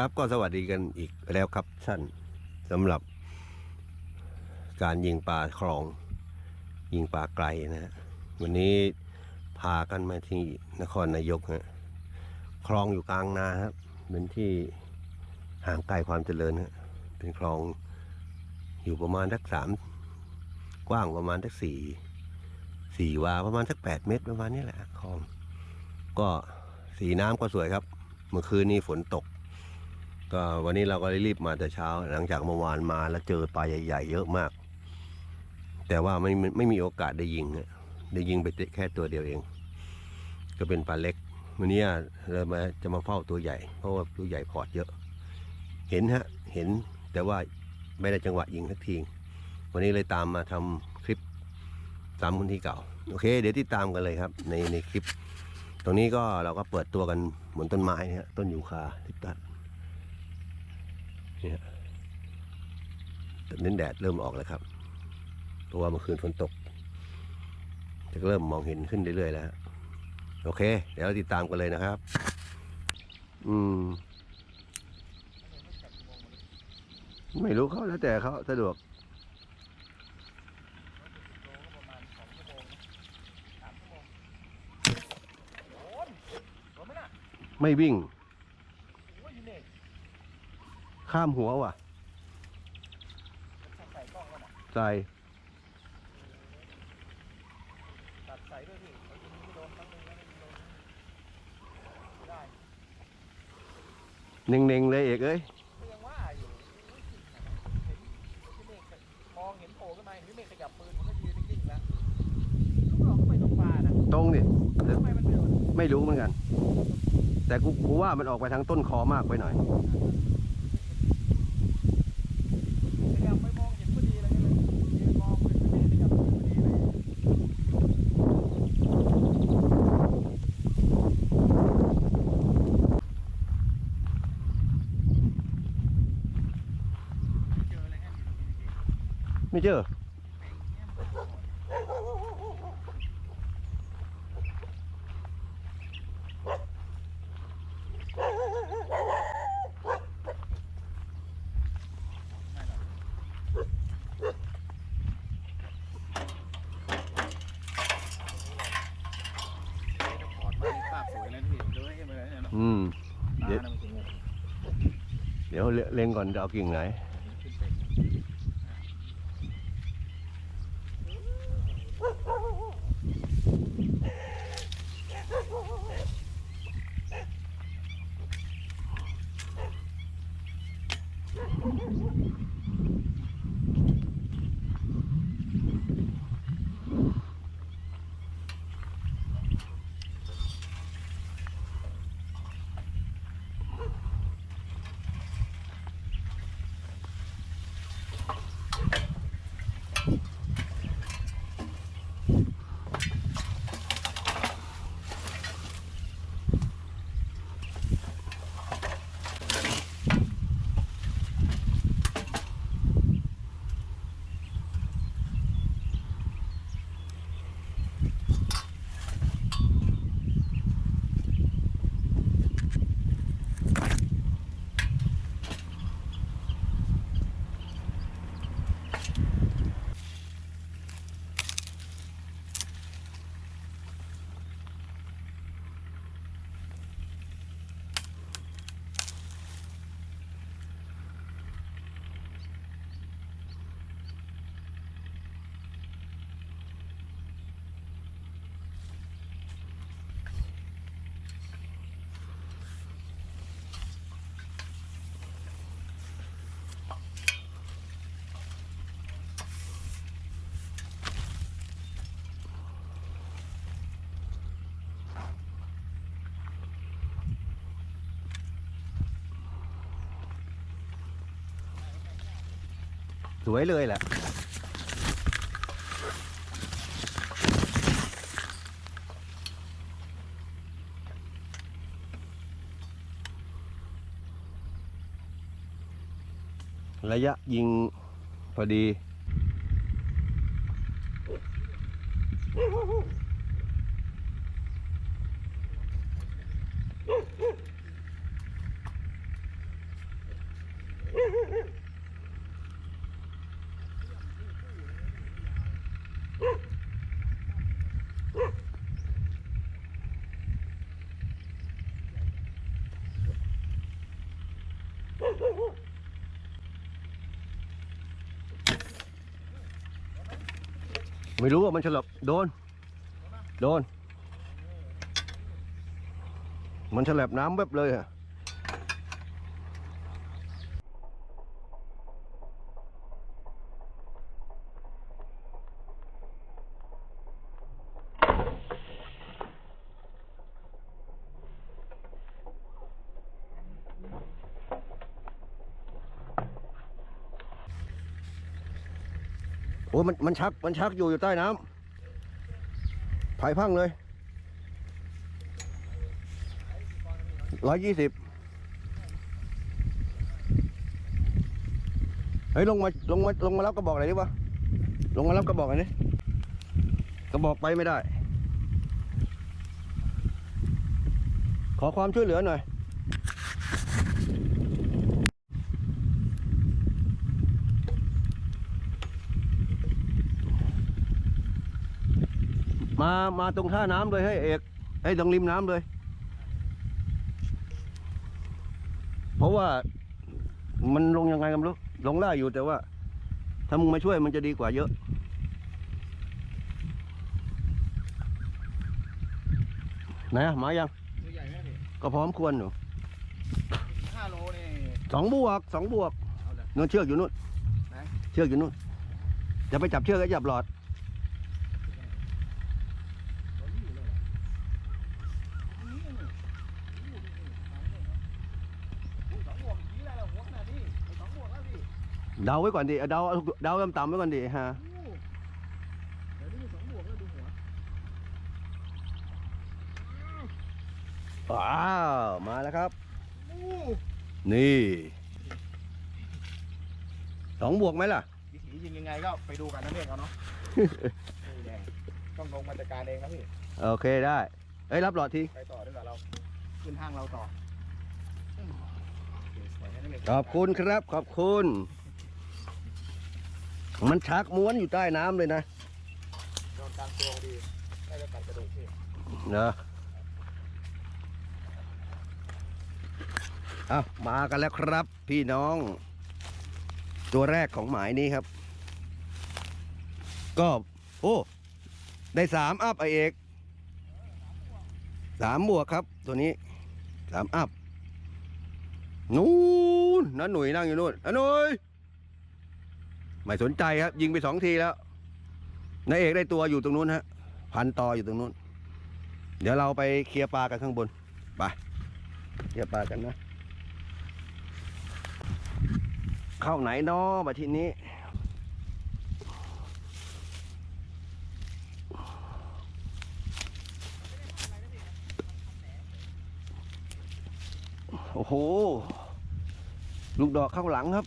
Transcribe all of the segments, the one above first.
ครับก็สวัสดีกันอีกแล้วครับท่านสำหรับ การยิงปลาคลอง ยิงปลาไกลนะฮะวันนี้พากันมาที่นครนายกฮะคลองอยู่กลางนาครับเป็นที่ห่างไกลความเจริญฮะเป็นคลองอยู่ประมาณสักสามกว้างประมาณสักสี่สี่วาประมาณสักแปดเมตรประมาณนี้แหละคลอง ก็สีน้ำก็สวยครับ เมื่อคืนนี้ฝนตก ก็วันนี้เราก็รีบมาแต่เช้า หลังจากเมื่อวานมาแล้วเจอปลาใหญ่ ๆ เยอะมาก แต่ว่าไม่ไม่มีโอกาสได้ยิงได้ยิงไปแค่ตัวเดียวเอง ก็เป็นปลาเล็ก วันนี้เรามาจะมาเฝ้าตัวใหญ่ เพราะว่าตัวใหญ่พอร์ตเยอะ เห็นฮะเห็นแต่ว่าไม่ได้จังหวะยิงสักทีวันนี้เลยตามมาทำคลิปตามคนที่เก่า โอเค เดี๋ยวติดตามกันเลยครับ ในในคลิป ตรงนี้ก็เราก็เปิดตัวกันบนต้นไม้นี่ยต้นยูคาทิพตัด เนี่ยต่เน้นแดดเริ่มออกแล้วครับ เพราะว่าเมื่อคืนฝนตกจะเริ่มมองเห็นขึ้นเรื่อยๆแล้วโอเค เดี๋ยวเราติดตามกันเลยนะครับ อืม ไม่รู้เขาแล้วแต่เขาสะดวกไม่วิ่ง ข้ามหัวว่ะใส่ตัดใส่ด้วยพี่เขายิงไม่โดนครั้งหนึงแล้วไม่โดนไม่ได้เน่งๆเลยเอกเอ้ยก็ยังว่าอยู่อุ๊ยจริงอะเห็นพี่เมฆมองเห็นโผล่ขึ้นมาเห็นพี่เมฆขยับปืนมันก็ยืนนิ่งๆแล้วลูกเราก็ไปตรงปลานะตรงดิทำไมมันไม่โดนไม่รู้เหมือนกัน แต่กูกูว่ามันออกไปทางต้นคอมากไปหน่อยขยับไปมองเห็นพอดีเลยก็เลยยืนมองเห็นพี่เมฆขยับปืนพอดีเลยเจออะไรฮะ ไม่ เจอถอดมาภาพสวยแล้วพี่เลยให้มาแล้วเนี่ยเนาะอืมตาเดี๋ยวน่ะมันสงบเดี๋ยวเล็งก่อนจะเอากิ่งไหน Thank you. สวยเลยแหละระยะยิงพอดี ไม่รู้ว่ามันฉลับโดน โดน มันฉลับน้ำแบบเลยอะ อ้ยมันมันชักมันชักอยู่อยู่ใต้น้ำไผ่พังเลยร้อยยี่สิบเฮ้ยลงมาลงมาลงมารับกระบอกหน่อยดิวะลงมารับกระบอกหน่อยดิกระบอกไปไม่ได้ ขอความช่วยเหลือหน่อย มามาตรงท่าน้ำเลยให้เอกให้ตรงริมน้ำเลย เพราะว่ามันลงยังไงกันไม่รู้ลงได้อยู่แต่ว่า ถ้ามึงมาช่วยมันจะดีกว่าเยอะไหนอะมายังตัวใหญ่ไหมพี่ก็พร้อมควรอยู่ห้าโลนี่สองบวกสองบวกเอาเลยนู่นเชือกอยู่นู่นไหน เชือกอยู่นู่นจะไปจับเชือกก็จับหลอด ตัวนี้อยู่เลยเหรอนี่นี่นี่นี่นี่สองบวกอย่างนี้เลยเหรอหัวขนาดนี้ไอ้สองบวกแล้วพี่ เดาไว้ก่อนดิเอาเดาเดาต่ำๆไว้ก่อนดิฮะโอ้เดี๋ยวนี่สองบวกแล้วดูหัวว้าวมาแล้วครับ โอ้นี่สองบวกไหมล่ะ วิถียิงยังไงก็ไปดูกันนะเมฆเอาเนาะ นี่แดงต้องลงมาจัดการเองนะพี่ โอเคได้เอ้ยรับหลอดที ไปต่อด้วยกับเรา ขึ้นห้างเราต่ออืมโอเคปล่อยให้นักเรียนขอบคุณครับ ขอบคุณ มันชักม้วนอยู่ใต้น้ำเลยนะโดนกลางตัวดีได้จะตัดกระดูกพี่เนอะเอามากันแล้วครับ พี่น้อง ตัวแรกของหมายนี้ครับ ก็ โอ้ ได้สามอัพไอเอกสามบวกครับ ตัวนี้สามอัพ นู่นน้าหนุ่ยนั่งอยู่นู่นน้าหนุ่ย ไม่สนใจครับ ยิงไปสองทีแล้วน้าเอกได้ตัวอยู่ตรงนู้นฮะพันต่ออยู่ตรงนู้น เดี๋ยวเราไปเคลียร์ปลากันข้างบนไปเคลียร์ปลากันนะ เข้าไหนนาะมาทีนี้โอ้โห ลูกดอกข้างหลังครับ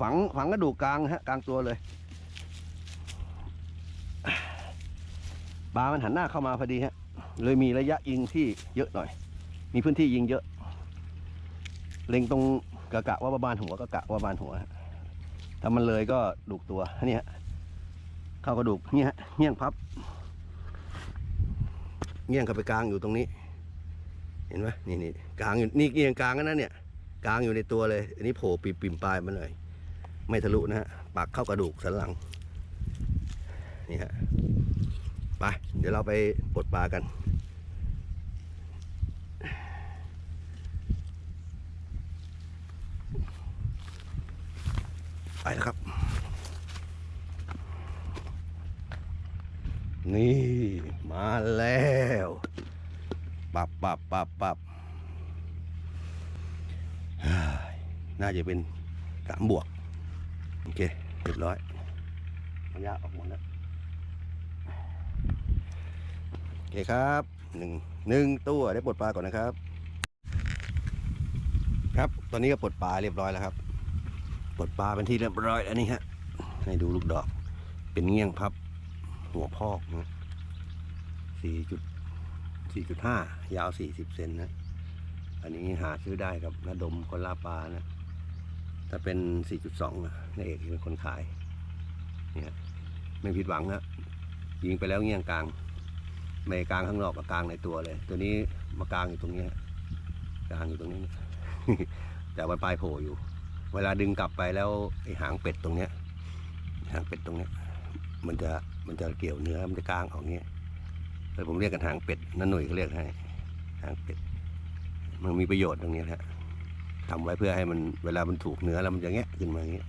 ฝังฝังกระดูกกลางฮะกลางตัวเลยปลามันหันหน้าเข้ามาพอดีฮะ เลยมีระยะยิงที่เยอะหน่อย มีพื้นที่ยิงเยอะ เล็งตรงกะกะว่าประมาณหัวกะกะว่าประมาณหัวถ้ามันเลยก็ดูกตัวนี่ฮะเข้ากระดูกเนี่ยฮะเงี้ยงพับเงี้ยงเข้าไปกลางอยู่ตรงนี้ เห็นไหมนี่นี่กลางอยู่นี่เงี้ยงกลางนะเนี่ยกลางอยู่ในตัวเลย อันนี้โผล่ปิ่มปิ่มปลายมาหน่อย ไม่ทะลุนะฮะปักเข้ากระดูกสันหลังนี่ฮะไปเดี๋ยวเราไปปลดปลากันไปแล้วครับ นี่มาแล้วปับปับปับปับน่าจะเป็นสามบวก โอเคเรียบร้อยมันยากออกหมดแล้วโอเคครับหนึ่งหนึ่งตัวได้ปลดปลาก่อนนะครับ ครับตอนนี้ก็ปลดปลาเรียบร้อยแล้วครับปลดปลาเป็นที่เรียบร้อยอันนี้ฮะให้ดูลูกดอก เป็นเงี้ยงพับ หัวพอกนะสี่จุดสี่จุดห้ายาวสี่สิบเซนนะอันนี้หาซื้อได้กับนาดมคนลาปลานะ ถ้าเป็นสี่จุดสองนะนายเอกเป็นคนขายเนี่ยไม่ผิดหวังนะยิงไปแล้วเงี้ยงกลางไม่กลางข้างนอกกับกลางในตัวเลย ตัวนี้มากลางอยู่ตรงนี้กลางอยู่ตรงนี้ แต่มันปลายโผล่อยู่ เวลาดึงกลับไปแล้วไอ้หางเป็ดตรงเนี้ยหางเป็ดตรงเนี้ยมันจะมันจะเกี่ยวเนื้อมันจะกลางออกเงี้ยเลยผมเรียกกันหางเป็ดนั่นหนุ่ยเขาเรียกให้หางเป็ด มันมีประโยชน์ตรงนี้แหละ ทำไว้เพื่อให้มันเวลามันถูกเนื้อแล้วมันจะแงะขึ้นมาอย่างเงี้ย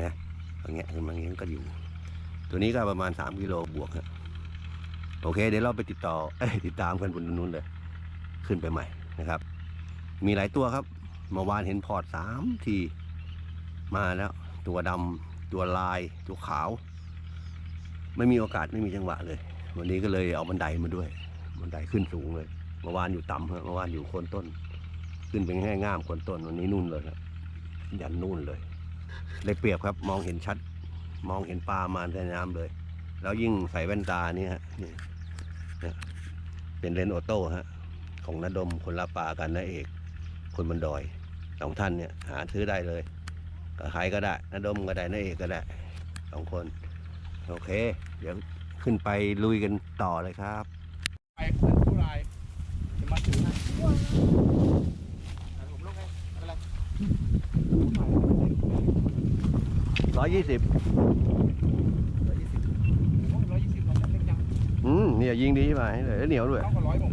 นะอย่างเงี้ยขึ้นมาอย่างเงี้ยก็อยู่ ตัวนี้ก็ประมาณสามกิโลบวกฮะโอเค เดี๋ยวเราไปติดต่ออติดตามกันบนนู้นเลย ขึ้นไปใหม่นะครับ มีหลายตัวครับเมื่อวานเห็นพอร์ตสามทีมาแล้ว ตัวดำตัวลาย ตัวขาว ไม่มีโอกาสไม่มีจังหวะเลย วันนี้ก็เลยเอาบันไดมาด้วยบันไดขึ้นสูงเลยเมื่อวานอยู่ต่ำเมื่อวานอยู่โคนต้น ขึ้นเป็นแง่ง่ามคนต้นวันนี้นู่นเลยครับยันนู่นเลยได้เปรียบครับ มองเห็นชัด มองเห็นปลามาในน้ำเลย แล้วยิ่งใส่แว่นตานี่ฮะนี่เนี่ยเป็นเลนส์ออโต้ฮะของนาดมคนละปลากันนาเอกคนบันดอยสองท่านเนี่ยหาซื้อได้เลยกับใครก็ได้นาดมก็ได้นาเอกก็ได้สองคน โอเค เดี๋ยวขึ้นไปลุยกันต่อเลยครับ ไปเพื่อนผู้รายจะมาถือให้ผมลงไงไม่เป็นไรร้อยยี่สิบร้อยยี่สิบผมร้อยยี่สิบเราเล็กจังอืมเนี่ยยิงดีใช่ไหมเลยแล้วเหนียวด้วยเท่ากับร้อยผม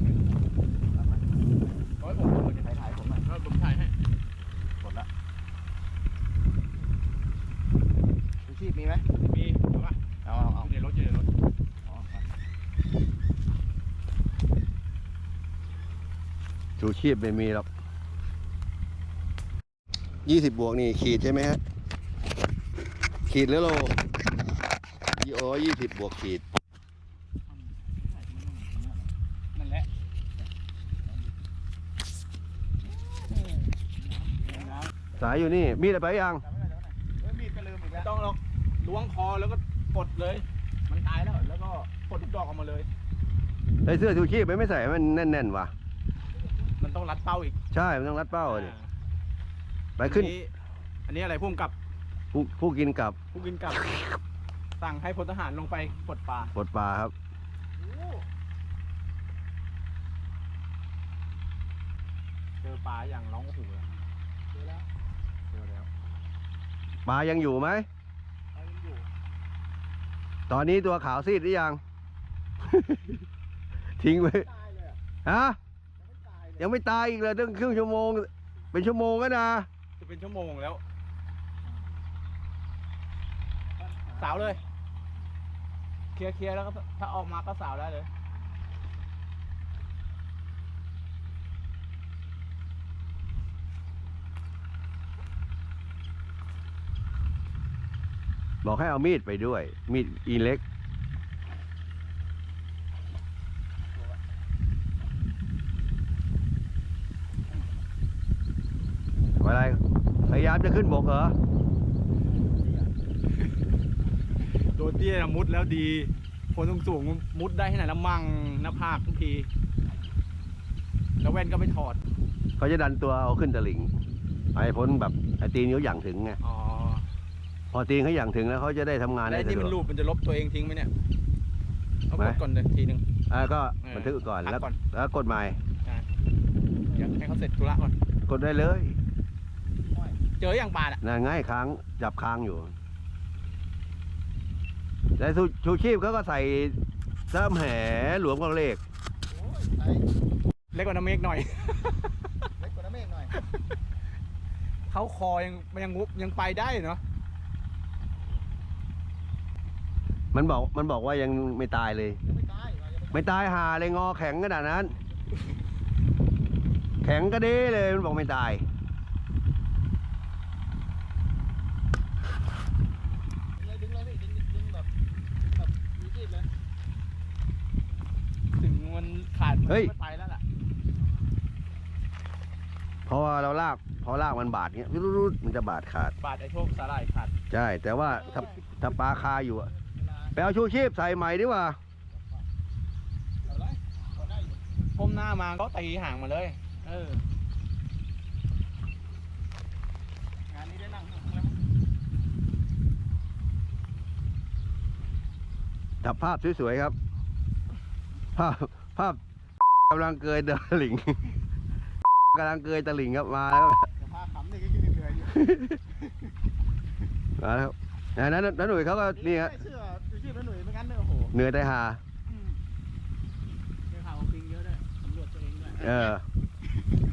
ร้อยผมผมจะถ่ายถ่ายผมหน่อยผมถ่ายให้หมดละชูชีพมีไหมมีเอาป่ะเอาเอาเอาในรถอยู่ในรถอ๋อชูชีพไม่มีหรอก ยี่สิบบวกนี่ขีดใช่ไหมฮะ ขีดหรือโลยี่โอยี่สิบบวกขีด นั่นแหละสายอยู่นี่ มีดอะไรไปยังมีดก็ลืมอีกแล้วต้องหรอกล้วงคอแล้วก็ปลดเลย มันตายแล้ว แล้วก็ปลดทุกดอกออกมาเลยใส่เสื้อชูชีพไปไม่ใส่ให้มันแน่นๆว่ะ มันต้องรัดเป้าอีกใช่ มันต้องรัดเป้าดิ ไปขึ้นอัอันนี้อะไรพุ่มกับผู้ผู้กินกับผู้กินกับ สั่งให้พลทหารลงไปปลดปลาปลดปลาครับ เจอปลาอย่างร้องโอ้โหเลยเจอแล้วเจอแล้วปลายังอยู่ไหมปลายังอยู่ ตอนนี้ตัวขาวซีดหรือยัง ทิ้งไว้ตายเลยอะฮะยังไม่ตายเลยยังไม่ตายอีกเลยตั้งครึ่งชั่วโมง เป็นชั่วโมงก็นะ จะเป็นชั่วโมงแล้ว สาวเลย เคลียร์เคลียร์แล้วก็ถ้าออกมาก็สาวได้เลย บอกให้เอามีดไปด้วย มีดอีเล็ก อะไรพ ยายามจะขึ้นบกเหรอตัวเตี้ยน่ะมุดแล้วดี คนสูงสูงๆมุดได้ที่ไหนละมั่งหน้าผากทุกที แล้วแว่นก็ไม่ถอด เขาจะดันตัวเอาขึ้นตะลิ่งไอ้พ้นแบบไอ้ตีนเขาอย่างถึงไง อ๋อ พอตีนเขาอย่างถึงแล้วเขาจะได้ทำงานแล้วได้ไอ้สะที่ดมันวรูกปมันจะลบตัวเองทิ้งไหมเนี่ย เอาไหมกดก่อนเลยทีหนึ่ง อ่าก็เออบันทึกก่อนพักแล้วก่อน แล้วกดใหม่เดี๋ยวให้เขาเสร็จธุระก่อน กดได้เลย เจออย่างปลาอะน่าง่ายค้างจับค้างอยู่แต่ชูชูชีพเขาก็ใส่เส้มแหหลวมกับเลขเล็กกว่าน้ำเมฆหน่อย เล็กกว่าน้ำเมฆหน่อย เขาคอยังมันยังงุบยังไปได้เนาะ มันบอกมันบอกว่ายังไม่ตายเลยยังไม่ตายว่ายังไม่ไม่ตายหาเลยงอแข็งขนาดนั้น แข็งก็ดีเลยมันบอกไม่ตายเลยดึงเลยพี่ดึงดึงแบบแบบมีชีพเลย ถึงมันขาดมัน เฮ้ยก็ไปแล้วล่ะเพราะว่าเราลากพอลากมันบาดเงี้ยรุดๆมันจะบาดขาด บาดไอ้โชคสาหร่ายขาดใช่ แต่ว่าถ้าถ้าปลาคาอยู่อะเวลาไปเอาชูชีพใส่ใหม่ดีกว่าเอาไรพอได้อยู่ก้มหน้ามาก็ตีห่างมาเลย เออ งานนี้ได้นั่งข้างแล้วจับภาพสวยๆครับ ภาพภาพ กำลังเกยเดินหลิงกำลังเกยตะหลิ่งครับมาแล้วครับจะพาขำนี่ก็ยืนเหนื่อยอยู่มาแล้วครับอ่านั้นนั้นหนุ่ยเขาก็นี่ฮะไม่เชื่อชื่อน้าหนุ่ยไม่งั้นเนี่ยโอ้โหเหนื่อยแต่หาอืมเดี๋ยวข่าวปิงเยอะด้วยสำรวจตัวเองด้วยเออ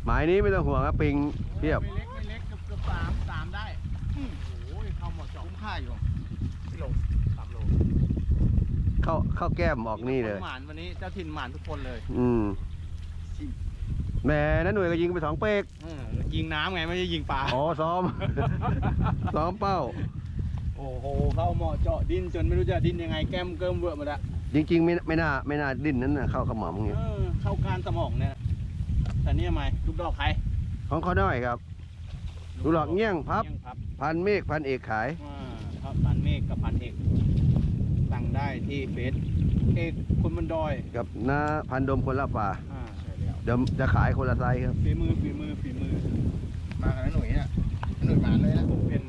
หมายนี้ไม่ต้องห่วงครับปิงเทียบไม่เล็กไม่เล็กเกือบเกือบสามสามได้อืมโอ้ยเข้าหมดจอคุ้มค่าอยู่กิโลสามโล เข้าเข้าแก้มออกนี่เลย หมานวันนี้เจ้าถิ่นหมานทุกคนเลย อืมแหม่นั้นหน่วยก็ยิงไปสองเป๊กอืมยิงน้ำไงไม่ใช่ยิงปลา อ๋อซ้อม ซ้อมเป้า โอ้โห เข้าเหมาะเจาะดิ้นจนไม่รู้จะดิ้นยังไงแก้มเกิมเวอะหมดละจริงๆไม่ไม่น่าไม่น่าดิ้นนั้นนะเข้ากระหม่อมอย่างเงี้ยเออเข้าการสมองเนี่ยแต่นี่ทำไมลูกดอกใครของเขาน้อยครับ ลูกดอกเงี้ยงพับ เงี้ยงพับพันเมฆพันเอกขาย อ่าครับพันเมฆกับพันเอกสั่ง ได้ที่เฟซเอกคนบนดอยกับน้าพันดมคนละป่าอ่าใช่แล้วเดี๋ยวจะขายคนละไซส์ครับ ฝีมือฝีมือฝีมือมากับน้าหนุ่ยเนี่ยน้าหนุ่ยหมานเลยนะผมเป็น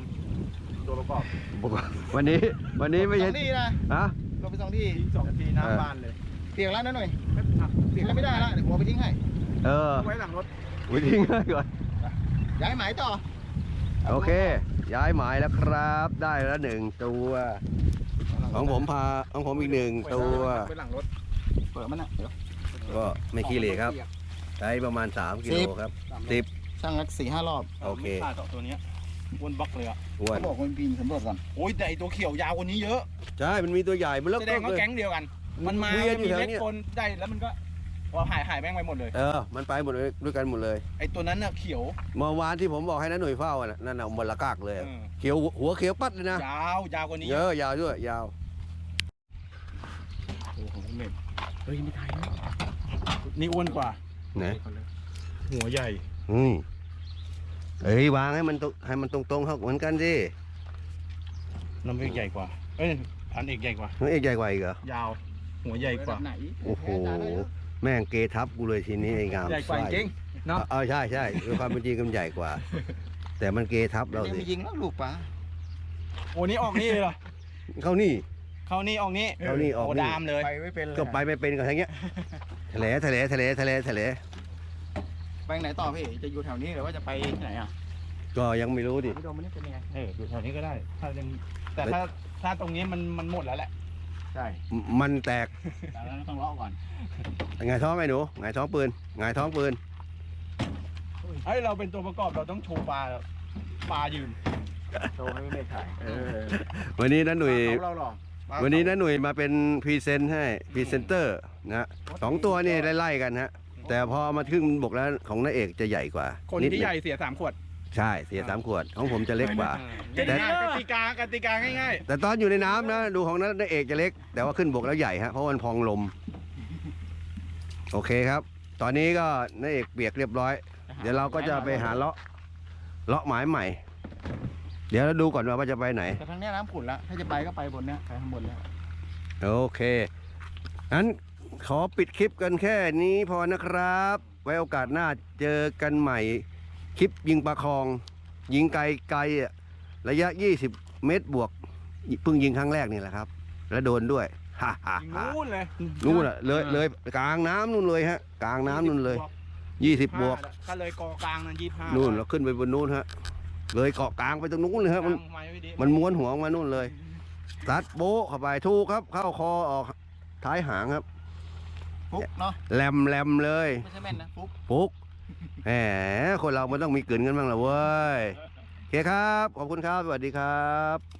ตัวประกอบบอกว่าวันนี้วันนี้ไม่สใช่องที่นะฮะ ลงไปสองที่ยิงสองนาทีหน้าบ้านเลยเปียกแล้วน้าหนุ่ยเปียกแล้วไม่ได้ละเดี๋ยวผมเอาไปทิ้งให้เออไว้หลังรถวิธีง่ายก่อน ย้ายหมายต่อโอเค ย้ายหมายแล้วครับ ได้แล้วหนึ่งตัว ของผมพาของผมอีกหนึ่งตัว ไปหลังรถเปิดมันนะเดี๋ยวก็ไม่ขี้เหร่ครับใช้ประมาณ 3กิโลครับสิบช่างรักสี่ห้ารอบโอเคขาดต่อตัวเนี้ยอ้วนบล็อกเลยอะอ้วนเขาบอกมันปีนสำรวจก่อนโอ้ยแต่ไอ้ตัวเขียวยาวกว่านี้เยอะใช่มันมีตัวใหญ่มันเลิกแสดงว่าเลยแก๊งเดียวกัน มันมาเวียนมันอยู่มีแถวเล็กเนี้ยคนได้แล้วมันก็พอหายหายแม่งไปหมดเลย เออ มันไปหมดเลยด้วยกันหมดเลย ไอ้ตัวนั้นน่ะเขียว เมื่อวานที่ผมบอกให้น้าหน่วยเฝ้าอะน่ะนั่นน่ะหมดละกากเลยเออเขียวหัวเขียวปัดเลยนะ ยาวยาวกว่านี้ เยอะยาวด้วยยาว โอ้โหเม็ดเฮ้ยไม่ไทยนะนี่อ้วนกว่าไหนหัวใหญ่อืมเอ้ยวางให้มันตรงให้มันตรงๆเท่าเหมือนกันสิน้ำเอกใหญ่กว่า เอ้ยพันเอกใหญ่กว่าน้องเอกใหญ่กว่าอีกเหรอยาว หัวใหญ่กว่าไหนโอ้โหแม่งเกทับกูเลยทีนี้ไอ้งามใหญ่กว่าไส้จริงเนาะเออใช่ใช่ด้วยความเป็นจริงมันใหญ่กว่า แต่มันเกทับเราเราสิไม่ยิงแล้วลูกปลาโอ้นี่ออกนี่เลยเหรอเข้านี่ เข้านี่ออกนี่เข้านี่ออกนี่ โดามเลยไปไม่เป็นเลยก็ไปไม่เป็นกับทางเงี้ยทะเลทะเลทะเลทะเลทะเลไปไหนต่อพี่จะอยู่แถวนี้หรือว่าจะไปที่ไหนอะก็ยังไม่รู้ดิ พี่โดมมันนี่เป็นยังไงเอออยู่แถวนี้ก็ได้ ถ้ายังแต่ถ้าถ้าตรงนี้มันมันหมดแล้วแหละใช่มันแตกแต่เราต้องเลาะก่อนไงายท้องไอ้หนูไงายท้องปืนไงายท้องปืนเฮ้ยเราเป็นตัวประกอบเราต้องโชว์ปลาปลายืนโชว์ให้ไม่ถ่ายเออวันนี้นะหนุ่ย เขาเราหรอ วันนี้นะหนุ่ยมาเป็นพรีเซนต์ให้พรีเซนเตอร์นะสองตัวนี่ไล่ๆกันฮะ แต่พอมาขึ้นบกแล้วของน้าเอกจะใหญ่กว่าคนดที่งใหญ่เสียสามขวดใช่เสียสามขวดของผมจะเล็กกว่ากติกากติกากติกาง่ายแต่ตอนอยู่ในน้ำนะดูของน้าเอกจะเล็ก แต่ว่าขึ้นบกแล้วใหญ่ฮะเพราะมันพองลม โอเคครับ ตอนนี้ก็น้าเอกเปียกเรียบร้อยเดี๋ยวเราก็จะไปหาเลาะเลาะหมายใหม่ เดี๋ยวเราดูก่อนว่าจะไปไหน แต่ทางเนี้ยน้ำขุ่นละถ้าจะไปก็ไปบนเนี้ยไปข้างบนแล้วโอเคงั้นขอปิดคลิปกันแค่นี้พอนะครับ ไว้โอกาสหน้าเจอกันใหม่ คลิปยิงปลาคอง ยิงไกลไกลๆอะระยะ 20 เมตรบวกเพิ่งยิงครั้งแรกนี่แหละครับ แล้วโดนด้วยฮ่าฮ่าๆฮ่านู่นเลยนู่นอะเลยเลยกลางน้ำนู่นเลยฮะ กลางน้ำนู่นเลย 20 บวกก็เลยกอกลางนั่นยี่ห้านู่นเราขึ้นไปบนนู่นฮะ เลยเกาะกลางไปตรงนู้นเลยฮะมันมันม้วนหัวออกมานู่นเลยตัดโบ๊ะเข้าไปถูกครับ เข้าคอออกท้ายหางครับฟุกเนาะแหลมแหลมเลยไม่ใช่แม่นนะฟุกปุ๊กแหมคนเรามันต้องมีเกลืนกันบ้างละเว้ยโอเคครับ ขอบคุณครับ สวัสดีครับ